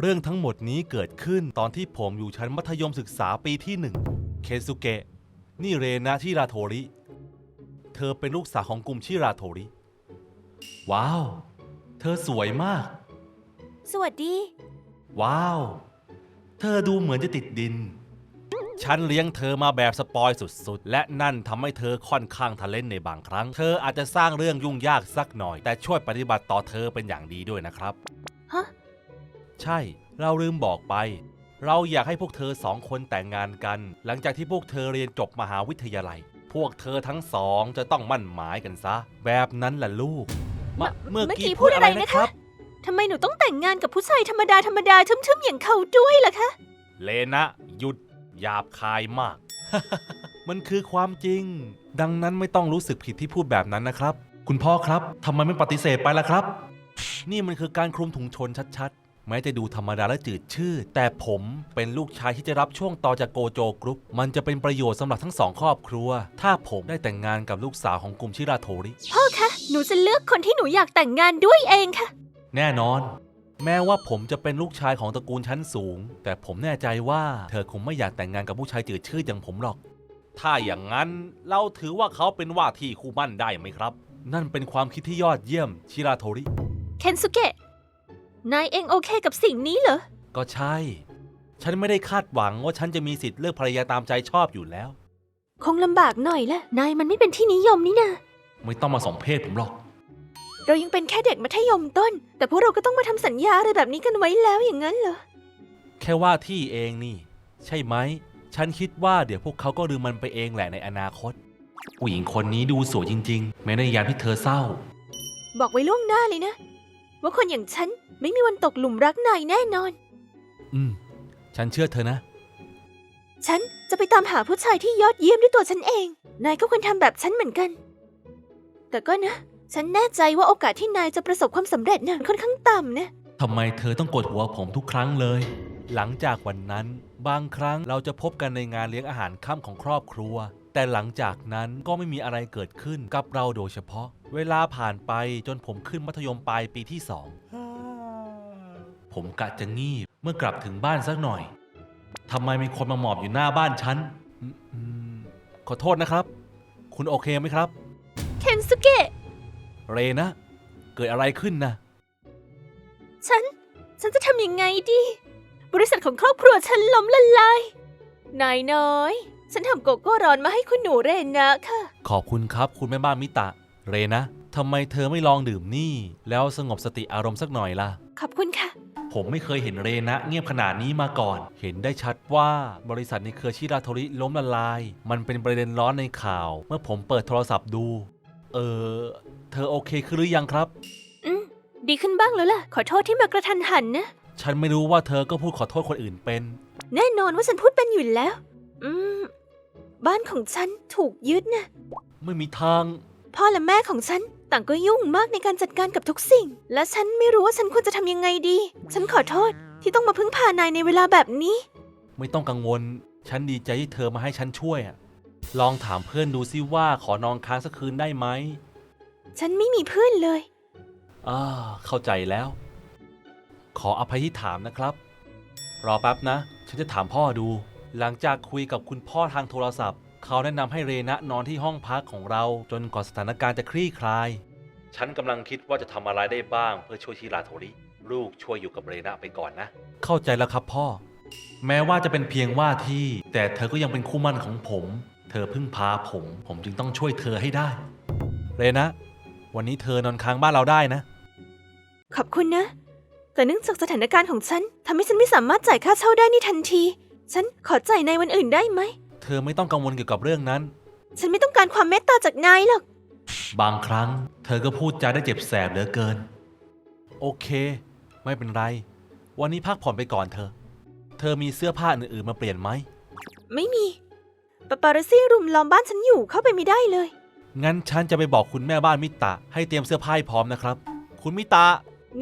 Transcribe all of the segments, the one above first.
เรื่องทั้งหมดนี้เกิดขึ้นตอนที่ผมอยู่ชั้นมัธยมศึกษาปีที่หนึ่งเคซุเกะนี่เรนะชิราโทริ เธอเป็นลูกสาวของกลุ่มชิราโทริ ว้าว เธอสวยมาก สวัสดี ว้าว เธอดูเหมือนจะติดดิน ฉันเลี้ยงเธอมาแบบสปอยสุดๆ และนั่นทำให้เธอค่อนข้างทะเลนในบางครั้ง เธออาจจะสร้างเรื่องยุ่งยากสักหน่อย แต่ช่วยปฏิบัติต่อเธอเป็นอย่างดีด้วยนะครับ ฮะ ใช่ เราลืมบอกไป เราอยากให้พวกเธอสองคนแต่งงานกัน หลังจากที่พวกเธอเรียนจบมหาวิทยาลัย พวกเธอทั้งสองจะต้องมั่นหมายกันซะ แบบนั้นแหละลูกมะเมื่อเมื่อกี้กี้พูพูดดอะอะไรไรนะนะครับทำไมหนูต้องแต่งงานกับผู้ชายธรรมดาธรรมดาทึมๆอย่างเขาด้วยล่ะคะ เลนะ หยุดหยาบคายมาก มันคือความจริง ดังนั้นไม่ต้องรู้สึกผิดที่พูดแบบนั้นนะครับ คุณพ่อครับทำไมไม่ปฏิเสธไปล่ะครับ นี่มันคือการคลุมถุงชนชัดๆ แม้จะดูธรรมดาและจืดชืดแต่ผมเป็นลูกชายที่จะรับช่วงต่อจากโกโจกรุ๊ปมันจะเป็นประโยชน์สำหรับทั้งสองครอบครัว ถ้าผมได้แต่งงานกับลูกสาวของกลุ่มชิราโทริ พ่อคะ หนูจะเลือกคนที่หนูอยากแต่งงานด้วยเองค่ะ แน่นอน แม้ว่าผมจะเป็นลูกชายของตระกูลชั้นสูง แต่ผมแน่ใจว่าเธอคงไม่อยากแต่งงานกับผู้ชายจืดชืดอย่างผมหรอก ถ้าอย่างนั้นเราถือว่าเขาเป็นว่าที่คู่มั่นได้ไหมครับ นั่นเป็นความคิดที่ยอดเยี่ยมชิราโทริ เคนสุเกะ นายเองโอเคกับสิ่งนี้เหรอ ก็ใช่ ฉันไม่ได้คาดหวังว่าฉันจะมีสิทธิ์เลือกภรรยาตามใจชอบอยู่แล้ว คงลำบากหน่อยละ นายมันไม่เป็นที่นิยมนี่นาไม่ต้องมาสมเพศผมหรอก เรายังเป็นแค่เด็กมัธยมต้น แต่พวกเราก็ต้องมาทำสัญญาอะไรแบบนี้กันไว้แล้วอย่างนั้นเหรอ แค่ว่าที่เองนี่ ใช่ไหม ฉันคิดว่าเดี๋ยวพวกเขาก็ลืมมันไปเองแหละในอนาคต ผู้หญิงคนนี้ดูสวยจริง ๆ แม้ในยามที่เธอเศร้า บอกไว้ล่วงหน้าเลยนะ ว่าคนอย่างฉันไม่มีวันตกหลุมรักนายแน่นอน อืม ฉันเชื่อเธอนะ ฉันจะไปตามหาผู้ชายที่ยอดเยี่ยมด้วยตัวฉันเอง นายก็ควรทำแบบฉันเหมือนกัน แต่ก็นะ ฉันแน่ใจว่าโอกาสที่นายจะประสบความสำเร็จน่ะค่อนข้างต่ำนะ ทำไมเธอต้องกดหัวผมทุกครั้งเลย หลังจากวันนั้น บางครั้งเราจะพบกันในงานเลี้ยงอาหารค่ำของครอบครัว แต่หลังจากนั้นก็ไม่มีอะไรเกิดขึ้นกับเราโดยเฉพาะ เวลาผ่านไปจนผมขึ้นมัธยมปลายปีที่สอง ผมกะจะงีบเมื่อกลับถึงบ้านสักหน่อย ทำไมมีคนมาหมอบอยู่หน้าบ้านฉันอืมอืมขอโทษนะครับ คุณโอเคไหมครับ เคนสุเกะ เรนะ เกิดอะไรขึ้นนะ ฉัน ฉันจะทำยังไงดี บริษัทของครอบครัวฉันล้มละลาย นายน้อย ฉันทำโกโก้ร้อนมาให้คุณหนูเรนนะค่ะ ขอบคุณครับ คุณแม่บ้านมิตะ เรนะทำไมเธอไม่ลองดื่มนี่ แล้วสงบสติอารมณ์สักหน่อยล่ะ ขอบคุณค่ะ ผมไม่เคยเห็นเรนะเงียบขนาดนี้มาก่อน เห็นได้ชัดว่าบริษัทในเครือชิราโทริล้มละลาย มันเป็นประเด็นร้อนในข่าว เมื่อผมเปิดโทรศัพท์ดู เออ เธอโอเคขึ้นหรือยังครับ อืม ดีขึ้นบ้างแล้วล่ะ ขอโทษที่มากระทันหันนะ ฉันไม่รู้ว่าเธอก็พูดขอโทษคนอื่นเป็น แน่นอนว่าฉันพูดเป็นอยู่แล้ว อืม บ้านของฉันถูกยึดนะ ไม่มีทาง พ่อและแม่ของฉันต่างก็ยุ่งมากในการจัดการกับทุกสิ่ง และฉันไม่รู้ว่าฉันควรจะทำยังไงดี ฉันขอโทษที่ต้องมาพึ่งพานายในเวลาแบบนี้ ไม่ต้องกังวล ฉันดีใจที่เธอมาให้ฉันช่วยอะลองถามเพื่อนดูซิว่าขอนอนค้างสักคืนได้ไหมฉันไม่มีเพื่อนเลย อ่าเข้าใจแล้ว ขออภัยที่ถามนะครับ รอแป๊บนะ ฉันจะถามพ่อดู หลังจากคุยกับคุณพ่อทางโทรศัพท์ เขาแนะนำให้เรนะนอนที่ห้องพักของเราจนกว่าสถานการณ์จะคลี่คลาย ฉันกำลังคิดว่าจะทำอะไรได้บ้างเพื่อช่วยชิราโทริ ลูกช่วยอยู่กับเรนะไปก่อนนะ เข้าใจแล้วครับพ่อ แม้ว่าจะเป็นเพียงว่าที่ แต่เธอก็ยังเป็นคู่มั่นของผม เธอพึ่งพาผม ผมจึงต้องช่วยเธอให้ได้ เรนะ วันนี้เธอนอนค้างบ้านเราได้นะ ขอบคุณนะ แต่เนื่องจากสถานการณ์ของฉันทำให้ฉันไม่สามารถจ่ายค่าเช่าได้ในทันที ฉันขอจ่ายในวันอื่นได้ไหม เธอไม่ต้องกังวลเกี่ยวกับเรื่องนั้น ฉันไม่ต้องการความเมตตาจากนายหรอก บางครั้ง เธอก็พูดจาได้เจ็บแสบเหลือเกิน โอเค ไม่เป็นไร วันนี้พักผ่อนไปก่อนเธอเธอมีเสื้อผ้าอื่นๆมาเปลี่ยนไหม ไม่มีปาปารัสซี่รุมล้อมบ้านฉันอยู่เข้าไปไม่ได้เลย งั้นฉันจะไปบอกคุณแม่บ้านมิตะให้เตรียมเสื้อผ้าให้พร้อมนะครับ คุณมิตะ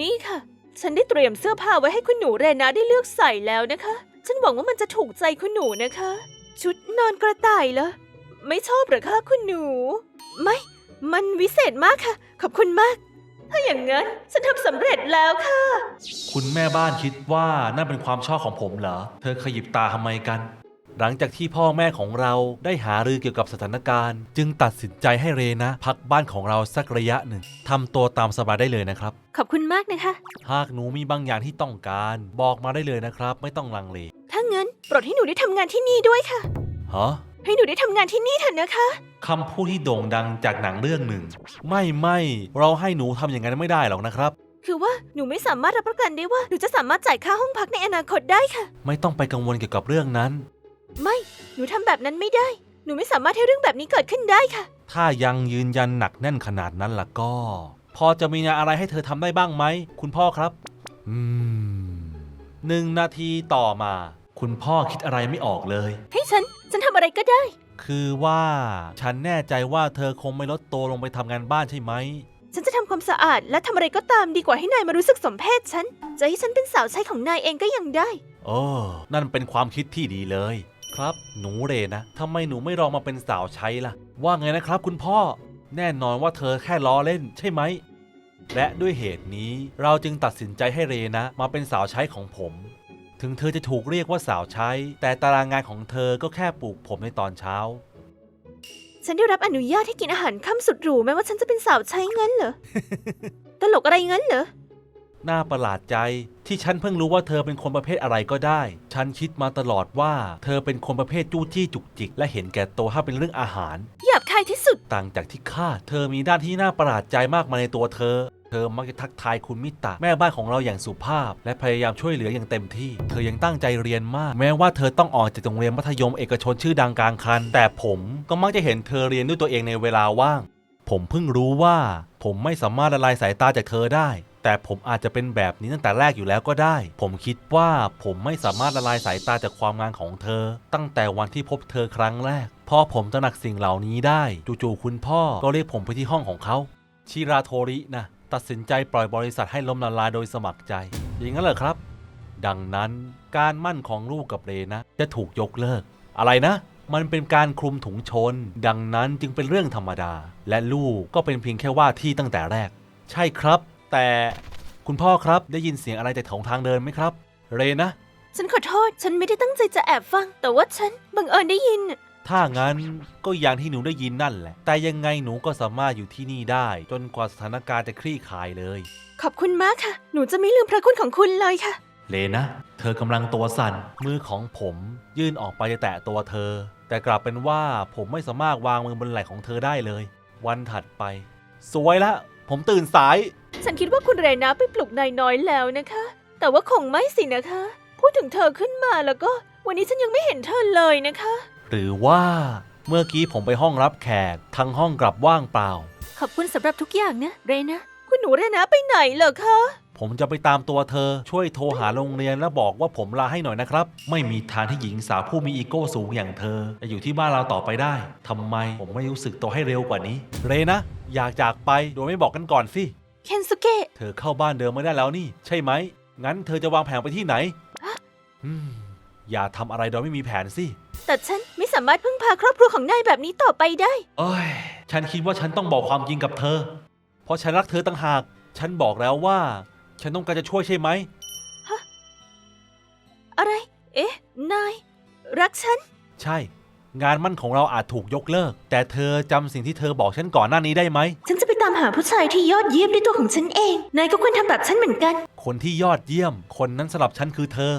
นี่ค่ะ ฉันได้เตรียมเสื้อผ้าไว้ให้คุณหนูเรนาได้เลือกใส่แล้วนะคะ ฉันหวังว่ามันจะถูกใจคุณหนูนะคะ ชุดนอนกระต่ายเหรอ ไม่ชอบเหรอคะคุณหนู ไม่ มันวิเศษมากค่ะ ขอบคุณมาก ถ้าอย่างนั้น ฉันทำสำเร็จแล้วค่ะ คุณแม่บ้านคิดว่านั่นเป็นความชอบของผมเหรอ เธอขยิบตาทำไมกัน หลังจากที่พ่อแม่ของเราได้หารือเกี่ยวกับสถานการณ์ จึงตัดสินใจให้เรนะ พักบ้านของเราสักระยะหนึ่งทำตัวตามสบายได้เลยนะครับ ขอบคุณมากนะคะ หากหนูมีบางอย่างที่ต้องการ บอกมาได้เลยนะครับ ไม่ต้องลังเล ถ้างั้นโปรดให้หนูได้ทำงานที่นี่ด้วยค่ะ ฮะให้หนูได้ทำงานที่นี่เถอะนะคะ คำพูดที่โด่งดังจากหนังเรื่องหนึ่ง ไม่ไม่เราให้หนูทำอย่างนั้นไม่ได้หรอกนะครับ คือว่าหนูไม่สามารถรับประกันได้ว่าหนูจะสามารถจ่ายค่าห้องพักในอนาคตได้ค่ะ ไม่ต้องไปกังวลเกี่ยวกับเรื่องนั้น ไม่หนูทำแบบนั้นไม่ได้ หนูไม่สามารถให้เรื่องแบบนี้เกิดขึ้นได้ค่ะ ถ้ายังยืนยันหนักแน่นขนาดนั้นล่ะก็ พอจะมีงานอะไรให้เธอทำได้บ้างไหม คุณพ่อครับ อืมหนึ่งนาทีต่อมา คุณพ่อคิดอะไรไม่ออกเลย ให้ฉัน ฉันทำอะไรก็ได้ คือว่าฉันแน่ใจว่าเธอคงไม่ลดตัวลงไปทำงานบ้านใช่ไหม ฉันจะทำความสะอาดและทำอะไรก็ตามดีกว่าให้นายมารู้สึกสมเพศฉัน จะให้ฉันเป็นสาวใช้ของนายเองก็ยังได้ โอ้ นั่นเป็นความคิดที่ดีเลย ครับ หนูเรนะทำไมหนูไม่ลองมาเป็นสาวใช้ล่ะ ว่าไงนะครับ คุณพ่อ แน่นอนว่าเธอแค่ล้อเล่นใช่ไหม และด้วยเหตุนี้เราจึงตัดสินใจให้เรนะ มาเป็นสาวใช้ของผม ถึงเธอจะถูกเรียกว่าสาวใช้ แต่ตารางงานของเธอก็แค่ปลูกผมในตอนเช้า ฉันได้รับอนุญาตให้กินอาหารค่ำสุดหรูแม้ว่าฉันจะเป็นสาวใช้งั้นเหรอ ตลกอะไรงั้นเหรอ น่าประหลาดใจที่ฉันเพิ่งรู้ว่าเธอเป็นคนประเภทอะไรก็ได้ ฉันคิดมาตลอดว่าเธอเป็นคนประเภทจู้จี้จุกจิก และเห็นแก่ตัวถ้าเป็นเรื่องอาหาร หยาบคายที่สุด ต่างจากที่คาดเธอมีด้านที่น่าประหลาดใจมากมายในตัวเธอเธ อมักจะทักทายคุณมิตะ แม่บ้านของเราอย่างสุภาพ และพยายามช่วยเหลืออย่างเต็มที่ เธอยังตั้งใจเรียนมาก แม้ว่าเธอต้องออกจากโรงเรียนมัธยมเอกชนชื่อดังกลางคัน แต่ผมก็มักจะเห็นเธอเรียนด้วยตัวเองในเวลาว่าง ผมเพิ่งรู้ว่า ผมไม่สามารถละลายสายตาจากเธอได้ แต่ผมอาจจะเป็นแบบนี้ตั้งแต่แรกอยู่แล้วก็ได้ ผมคิดว่าผมไม่สามารถละลายสายตาจากความงามของเธอ ตั้งแต่วันที่พบเธอครั้งแรกพอผมตระหนักสิ่งเหล่านี้ได้ จู่ๆคุณพ่อก็เรียกผมไปที่ห้องของเขา ชิราโทรินะ ตัดสินใจปล่อยบริษัทให้ล้มละลายโดยสมัครใจ อย่างนั้นเหรอครับ ดังนั้นการมั่นของลูกกับเรนะ จะถูกยกเลิก อะไรนะ มันเป็นการคลุมถุงชน ดังนั้นจึงเป็นเรื่องธรรมดา และลูกก็เป็นเพียงแค่ว่าที่ตั้งแต่แรก ใช่ครับ แต่คุณพ่อครับได้ยินเสียงอะไรจากของทางเดินไหมครับ เรนะ ฉันขอโทษ ฉันไม่ได้ตั้งใจจะแอบฟัง แต่ว่าฉันบังเอิญได้ยิน ถ้างั้นก็อย่างที่หนูได้ยินนั่นแหละ แต่ยังไงหนูก็สามารถอยู่ที่นี่ได้ จนกว่าสถานการณ์จะคลี่คลายเลย ขอบคุณมากค่ะ หนูจะไม่ลืมพระคุณของคุณเลยค่ะ เลนะ เธอกำลังตัวสั่น มือของผมยื่นออกไปจะแตะตัวเธอ แต่กลับเป็นว่าผมไม่สามารถวางมือบนไหล่ของเธอได้เลย วันถัดไป สวยละ ผมตื่นสาย ฉันคิดว่าคุณเรนาไปปลุกนายน้อยแล้วนะคะ แต่ว่าคงไม่สินะคะ พูดถึงเธอขึ้นมาแล้วก็ วันนี้ฉันยังไม่เห็นเธอเลยนะคะ หรือว่าเมื่อกี้ผมไปห้องรับแขกทั้งห้องกลับว่างเปล่า ขอบคุณสำหรับทุกอย่างนะ เรนาคุณหนูเรนาไปไหนเหรอคะ ผมจะไปตามตัวเธอช่วยโทรหาโรงเรียนแล้วบอกว่าผมลาให้หน่อยนะครับ ไม่มีทางที่หญิงสาวผู้มีอีโก้สูงอย่างเธอจะอยู่ที่บ้านเราต่อไปได้ทำไมผมไม่รู้สึกตัวให้เร็วกว่านี้ เรนะ อยากจากไปโดยไม่บอกกันก่อนสิเคนสุเกะเธอเข้าบ้านเดิมไม่ได้แล้วนี่ ใช่ไหมงั้นเธอจะวางแผนไปที่ไหนฮะอืมอย่าทำอะไรโดยไม่มีแผนสิ แต่ฉันไม่สามารถพึ่งพาครอบครัวของนายแบบนี้ต่อไปได้เอ้ย ฉันคิดว่าฉันต้องบอกความจริงกับเธอ เพราะฉันรักเธอต่างหาก ฉันบอกแล้วว่า ฉันต้องการจะช่วยใช่ไหม อะไร เอ๊ะ นาย รักฉัน ใช่ งานมั่นของเราอาจถูกยกเลิก แต่เธอจำสิ่งที่เธอบอกฉันก่อนหน้านี้ได้ไหม ฉันจะไปตามหาผู้ชายที่ยอดเยี่ยมด้วยตัวของฉันเอง นายก็ควรทำแบบฉันเหมือนกัน คนที่ยอดเยี่ยม คนนั้นสำหรับฉันคือเธอ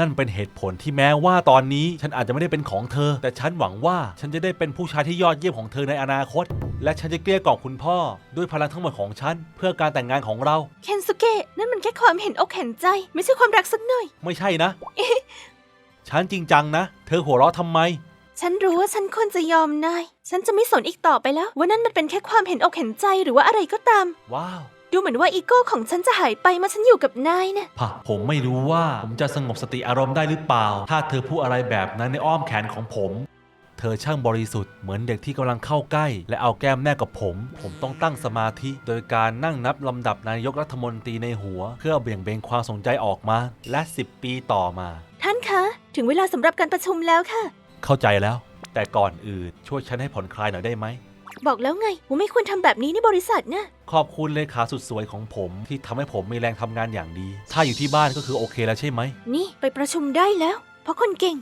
นั่นเป็นเหตุผลที่แม้ว่าตอนนี้ฉันอาจจะไม่ได้เป็นของเธอ แต่ฉันหวังว่าฉันจะได้เป็นผู้ชายที่ยอดเยี่ยมของเธอในอนาคต และฉันจะเกลี้ยกล่อมคุณพ่อ ด้วยพลังทั้งหมดของฉัน เพื่อการแต่งงานของเราเคนสุเกะนั่นมันแค่ความเห็นอกเห็นใจ ไม่ใช่ความรักสักหน่อย ไม่ใช่นะ ฉันจริงจังนะ เธอหัวเราะทำไม ฉันรู้ว่าฉันควรจะยอมนาย ฉันจะไม่สนอีกต่อไปแล้ว ว่านั่นมันเป็นแค่ความเห็นอกเห็นใจหรือว่าอะไรก็ตาม ว้าว ดูเหมือนว่าอีโก้ของฉันจะหายไปเมื่อฉันอยู่กับนายนะพะผมไม่รู้ว่าผมจะสงบสติอารมณ์ได้หรือเปล่า ถ้าเธอพูดอะไรแบบนั้นในอ้อมแขนของผม เธอช่างบริสุทธิ์เหมือนเด็กที่กำลังเข้าใกล้ และเอาแก้มแนบกับผม ผมต้องตั้งสมาธิโดยการนั่งนับลำดับนายกรัฐมนตรีในหัว เพื่อเบี่ยงเบนความสนใจออกมา และ 10 ปีต่อมา ท่านคะ ถึงเวลาสำหรับการประชุมแล้วค่ะ เข้าใจแล้ว แต่ก่อนอื่นช่วยฉันให้ผ่อนคลายหน่อยได้ไหม บอกแล้วไงว่าไม่ควรทำแบบนี้ในบริษัทนะ ขอบคุณเลขาสุดสวยของผมที่ทำให้ผมมีแรงทำงานอย่างดี ถ้าอยู่ที่บ้านก็คือโอเคแล้วใช่ไหม นี่ไปประชุมได้แล้ว เพราะคนเก่ง